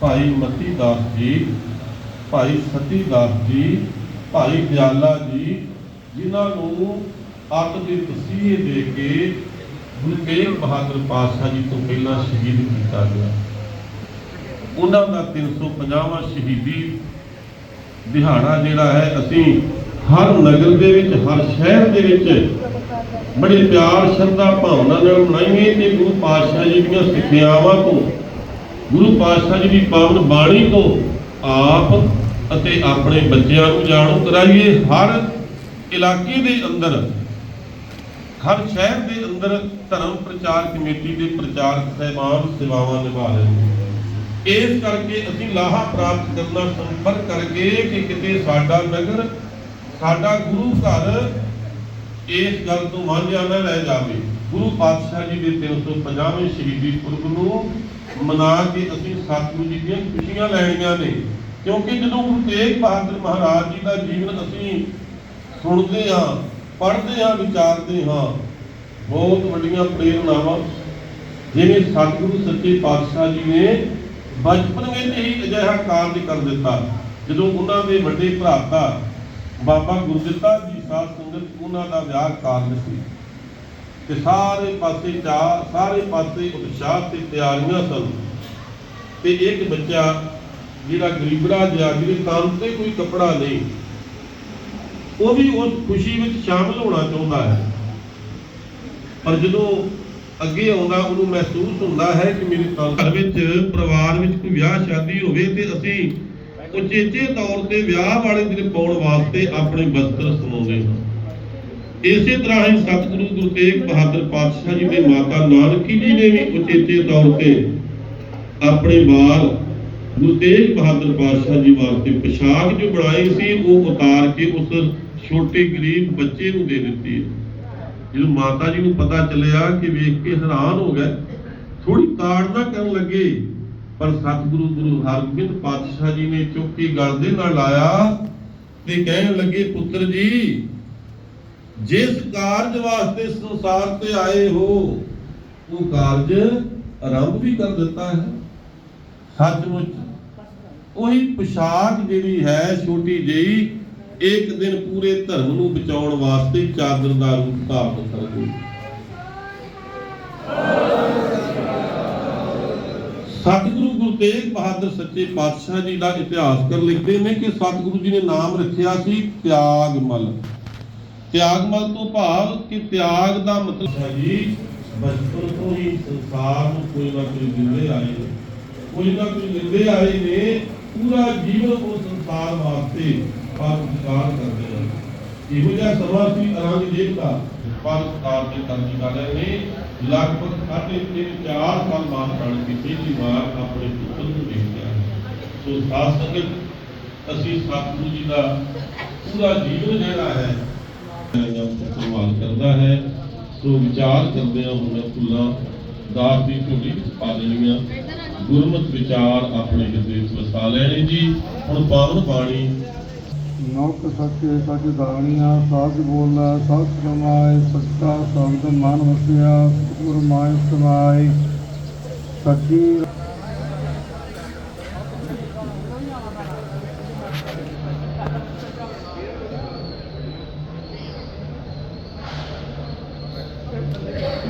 ਭਾਈ ਮਤੀ ਦਾਸ ਜੀ, ਭਾਈ ਸਤੀ ਦਾਸ ਜੀ, ਭਾਈ ਦਿਆਲਾ ਜੀ, ਜਿਨ੍ਹਾਂ ਨੂੰ ਅੱਤ ਦੀ ਤਸੀਹੇ ਦੇ ਕੇ ਗੁਰੂ ਤੇਗ ਬਹਾਦਰ ਪਾਤਸ਼ਾਹ ਜੀ ਤੋਂ ਪਹਿਲਾਂ ਸ਼ਹੀਦ ਕੀਤਾ ਗਿਆ। ਉਹਨਾਂ ਦਾ 350ਵਾਂ ਸ਼ਹੀਦੀ ਦਿਹਾੜਾ ਜਿਹੜਾ ਹੈ, ਅਸੀਂ ਹਰ ਨਗਰ ਦੇ ਵਿੱਚ, ਹਰ ਸ਼ਹਿਰ ਦੇ ਵਿੱਚ ਬੜੇ ਪਿਆਰ, ਸ਼ਰਧਾ, ਭਾਵਨਾ ਨਾਲ ਮਨਾਈਏ ਤੇ ਗੁਰੂ ਪਾਤਸ਼ਾਹ ਜੀ ਦੀਆਂ ਸਿੱਖਿਆਵਾਂ ਤੋਂ ਗੁਰੂ ਪਾਤਸ਼ਾਹ ਜੀ ਦੀ ਪਾਵਨ ਬਾਣੀ ਤੋਂ ਆਪ ਅਤੇ ਆਪਣੇ ਬੱਚਿਆਂ ਨੂੰ ਜਾਣੂ ਕਰਾਈਏ। ਹਰ ਇਲਾਕੇ ਦੇ ਅੰਦਰ, ਹਰ ਸ਼ਹਿਰ ਦੇ ਅੰਦਰ ਧਰਮ ਪ੍ਰਚਾਰ ਕਮੇਟੀ ਦੇ ਪ੍ਰਚਾਰਕ ਸਹਿਬਾਨ ਸੇਵਾਵਾਂ ਨਿਭਾ ਰਹੇ ਨੇ। ਇਸ ਕਰਕੇ ਅਸੀਂ ਲਾਹਾ ਪ੍ਰਾਪਤ ਕਰਨਾ ਸੰਪਰਕ ਕਰਕੇ ਕਿ ਕਿਤੇ ਸਾਡਾ ਨਗਰ, ਸਾਡਾ ਗੁਰੂ ਘਰ ਇਸ ਗੱਲ ਤੋਂ ਵਾਂਝਾ ਨਾ ਰਹਿ ਜਾਵੇ। ਗੁਰੂ ਪਾਤਸ਼ਾਹ ਜੀ ਦੇ 350ਵੇਂ ਸ਼ਹੀਦੀ ਪੁਰਬ ਨੂੰ ਮਨਾ ਕੇ ਅਸੀਂ ਸਤਿਗੁਰੂ ਜੀ ਦੀਆਂ ਖੁਸ਼ੀਆਂ ਲੈਣੀਆਂ ਨੇ। ਕਿਉਂਕਿ ਜਦੋਂ ਗੁਰੂ ਤੇਗ ਬਹਾਦਰ ਮਹਾਰਾਜ ਜੀ ਦਾ ਜੀਵਨ ਅਸੀਂ ਸੁਣਦੇ ਹਾਂ, ਪੜ੍ਹਦੇ ਹਾਂ, ਵਿਚਾਰਦੇ ਹਾਂ, ਬਹੁਤ ਵੱਡੀਆਂ ਪ੍ਰੇਰਨਾਵਾਂ ਜਿਵੇਂ ਸਤਿਗੁਰੂ ਸੱਚੇ ਪਾਤਸ਼ਾਹ ਜੀ ਨੇ ਬਚਪਨ ਵਿੱਚ ਹੀ ਅਜਿਹਾ ਕਾਰਜ ਕਰ ਦਿੱਤਾ, ਜਦੋਂ ਉਹਨਾਂ ਦੇ ਵੱਡੇ ਭਰਾਤਾ ਬਾਬਾ ਗੁਰਦਿੱਤਾ ਜੀ ਸਾਧ ਸੰਗਤ ਉਹਨਾਂ ਦਾ ਵਿਆਹ ਕਾਰਨ ਸੀ। ਤੇ ਸਾਰੇ ਪਾਸੇ ਚਾ ਸਾਰੇ ਪਾਸੇ ਉਤਸ਼ਾਹ ਤੇ ਤਿਆਰੀਆਂ ਸਨ। ਤੇ ਇੱਕ ਬੱਚਾ ਜਿਹੜਾ ਗਰੀਬੜਾ ਜਿਹਾ ਜਿਹਦੇ ਤਨ ਤੇ ਕੋਈ ਕੱਪੜਾ ਨਹੀਂ, ਉਹ ਵੀ ਉਸ ਖੁਸ਼ੀ ਵਿੱਚ ਸ਼ਾਮਲ ਹੋਣਾ ਚਾਹੁੰਦਾ ਹੈ। ਪਰ ਜਦੋਂ ਅੱਗੇ ਆਉਂਦਾ, ਉਹਨੂੰ ਮਹਿਸੂਸ ਹੁੰਦਾ ਹੈ ਕਿ ਮੇਰੇ ਘਰ ਵਿੱਚ, ਪਰਿਵਾਰ ਵਿੱਚ ਕੋਈ ਵਿਆਹ ਸ਼ਾਦੀ ਹੋਵੇ ਤੇ ਅਸੀਂ ਉਚੇਚੇ ਤੌਰ ਤੇ ਵਿਆਹ ਵਾਲੇ ਦਿਨ ਪਾਉਣ ਵਾਸਤੇ ਆਪਣੇ ਵਸਤਰ ਸਮਾਉਂਦੇ ਹਾਂ। ਇਸੇ ਤਰ੍ਹਾਂ ਹੀ ਸਤਿਗੁਰੂ ਗੁਰੂ ਤੇਗ ਬਹਾਦਰ ਪਾਤਸ਼ਾਹ ਜੀ ਦੇ ਮਾਤਾ ਨਾਨਕੀ ਜੀ ਨੇ ਵੀ ਉਚੇਚੇ ਤੌਰ ਤੇ ਆਪਣੇ ਬਾਲ ਗੁਰੂ ਤੇਗ ਬਹਾਦਰ ਪਾਤਸ਼ਾਹ ਜੀ ਵਾਸਤੇ ਪੋਸ਼ਾਕ ਜੋ ਬਣਾਈ ਸੀ, ਉਹ ਉਤਾਰ ਕੇ ਉਸ ਛੋਟੇ ਗਰੀਬ ਬੱਚੇ ਨੂੰ ਦੇ ਦਿੱਤੀ ਜਦੋਂ ਮਾਤਾ ਜੀ ਨੂੰ ਪਤਾ ਚੱਲਿਆ ਕਿ ਵੇਖ ਕੇ ਹੈਰਾਨ ਹੋ ਗਏ। ਥੋੜੀ ਤਾੜਨਾ ਕਰਨ ਲੱਗੇ, ਪਰ ਸਤਿਗੁਰੂ ਗੁਰੂ ਹਰਗੋਬਿੰਦ ਪਾਤਸ਼ਾਹ ਜੀ ਨੇ ਚੁੱਕੀ ਗਲ ਦੇ ਨਾਲ ਲਾਇਆ ਤੇ ਕਹਿਣ ਲੱਗੇ, ਪੁੱਤਰ ਜੀ ਜਿਸ ਕਾਰਜ ਵਾਸਤੇ ਸੰਸਾਰ ਤੇ ਆਏ ਹੋ, ਉਹ ਕਾਰਜ ਆਰੰਭ ਵੀ ਕਰ ਦਿੱਤਾ ਹੈ। ਸੱਚਮੁੱਚ, ਉਹੀ ਪੋਸ਼ਾਕ ਜਿਹੜੀ ਹੈ ਛੋਟੀ ਜਿਹੀ, ਇੱਕ ਦਿਨ ਪੂਰੇ ਧਰਮ ਨੂੰ ਬਚਾਉਣ ਵਾਸਤੇ ਚਾਦਰ ਦਾ ਰੂਪ ਧਾਰਨ ਕਰ ਸਤਿਗੁਰੂ ਗੁਰੂ ਤੇਗ ਬਹਾਦਰ ਸੱਚੇ ਪਾਤਸ਼ਾਹ ਜੀ ਦਾ ਇਤਿਹਾਸ ਕਰ ਲਿਖਦੇ ਨੇ ਕਿ ਸਤਿਗੁਰੂ ਜੀ ਨੇ ਨਾਮ ਰੱਖਿਆ ਸੀ ਤਿਆਗਮਲ। ਤਿਆਗਮਲ ਤੋਂ ਭਾਵ ਕਿ ਤਿਆਗ ਦਾ ਮਤਲਬ ਹੈ ਜੀ, ਬਚਪਨ ਤੋਂ ਹੀ ਸੰਸਾਰ ਨੂੰ ਕੋਈ ਨਾ ਕੋਈ ਦਿੰਦੇ ਆਏ ਨੇ। ਕੋਈ ਨਾ ਕੋਈ ਦਿੰਦੇ ਆਏ ਨੇ, ਪੂਰਾ ਜੀਵਨ ਉਹ ਸੰਸਾਰ ਵਾਸਤੇ ਪਰਉਪਕਾਰ ਕਰਦੇ ਹਨ ਇਹੋ ਜਿਹਾ ਸਮਾਂ ਸੀ ਅਰੰਗ ਦਾ ਪਰਉਪਕਾਰ ਦੇ ਕਰਨੀ ਕਰ ਰਹੇ ਨੇ ਲਗਭਗ ਸਾਢੇ ਤਿੰਨ ਚਾਰ ਸਾਲ ਬਾਅਦ ਬਣ ਕੇ ਪਹਿਲੀ ਵਾਰ ਆਪਣੇ ਪੁੱਤਰ ਨੂੰ ਦੇਖਿਆ। ਸੋ ਸਾਧ ਸੰਗਤ ਅਸੀਂ ਸਤਿਗੁਰੂ ਜੀ ਦਾ ਪੂਰਾ ਜੀਵਨ ਜਿਹੜਾ ਹੈ ਸੰਭਾਲ ਕਰਦਾ ਹੈ ਸੋ ਵਿਚਾਰ ਕਰਦੇ ਹਾਂ ਹੁਣ ਫੁੱਲਾਂ ਦਾਸ ਦੀ ਝੋਲੀ ਪਾ ਲੈਣੀਆਂ। ਗੁਰਮਤਿ ਵਿਚਾਰ ਆਪਣੇ ਹਿਰਦੇ ਵਿੱਚ ਵਸਾ ਲੈਣੇ ਜੀ। ਹੁਣ ਪਾਵਨ ਬਾਣੀ। ਨੌਕ ਸੱਚੇ ਸੱਚ ਦਾਣੀਆਂ ਸਾਚ ਬੋਲਦਾ ਸੱਚ ਕਮਾਏ ਸੱਚਾ ਸੰਤ ਮਨ ਵਸਿਆ, ਗੁਰ ਮਾਇ ਸਮਾਏ। ਸੱਚੀ Merhaba.